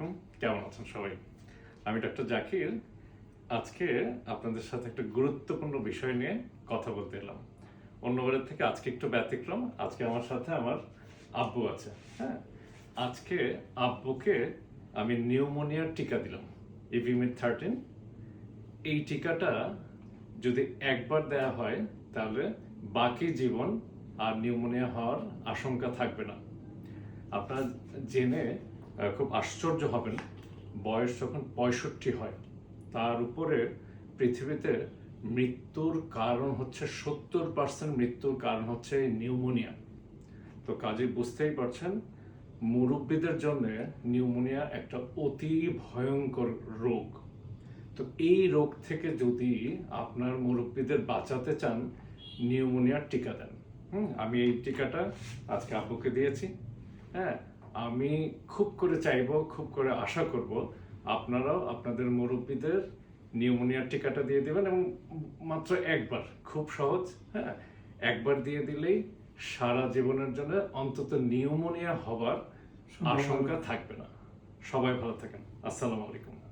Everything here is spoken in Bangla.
আলাইকুম। কেমন আছেন সবাই? আমি ডক্টর জাকির। আজকে আপনাদের সাথে একটা গুরুত্বপূর্ণ বিষয় নিয়ে কথা বলতে এলাম। অন্যবারের থেকে আজকে একটু ব্যতিক্রম। আজকে আমার সাথে আমার আব্বু আছে হ্যাঁ? আজকে আব্বুকে আমি নিউমোনিয়ার টিকা দিলাম ইভিমিড থার্টিন। এই টিকাটা যদি একবার দেয়া হয়, তাহলে বাকি জীবন আর নিউমোনিয়া হওয়ার আশঙ্কা থাকবে না। আপনারা জেনে খুব আশ্চর্য হবেন। বয়স যখন পঁয়ষট্টি হয়, তার উপরে পৃথিবীতে মৃত্যুর কারণ হচ্ছে সত্তর পার্সেন্ট মৃত্যুর কারণ হচ্ছে নিউমোনিয়া। তো কাজে বুঝতেই পারছেন, মুরব্বীদের জন্য নিউমোনিয়া একটা অতি ভয়ঙ্কর রোগ। তো এই রোগ থেকে যদি আপনার মুরব্বীদের বাঁচাতে চান, নিউমোনিয়ার টিকা দেন। হুম, আমি এই টিকাটা আজকে আব্বুকে দিয়েছি। হ্যাঁ আমি খুব করে চাইব খুব করে আশা করব আপনারাও আপনাদের মুরব্বীদের নিউমোনিয়ার টিকাটা দিয়ে দেবেন এবং মাত্র একবার খুব সহজ হ্যাঁ একবার দিয়ে দিলেই সারা জীবনের জন্য অন্তত নিউমোনিয়া হবার আশঙ্কা থাকবে না। সবাই ভালো থাকেন। আসসালামু আলাইকুম।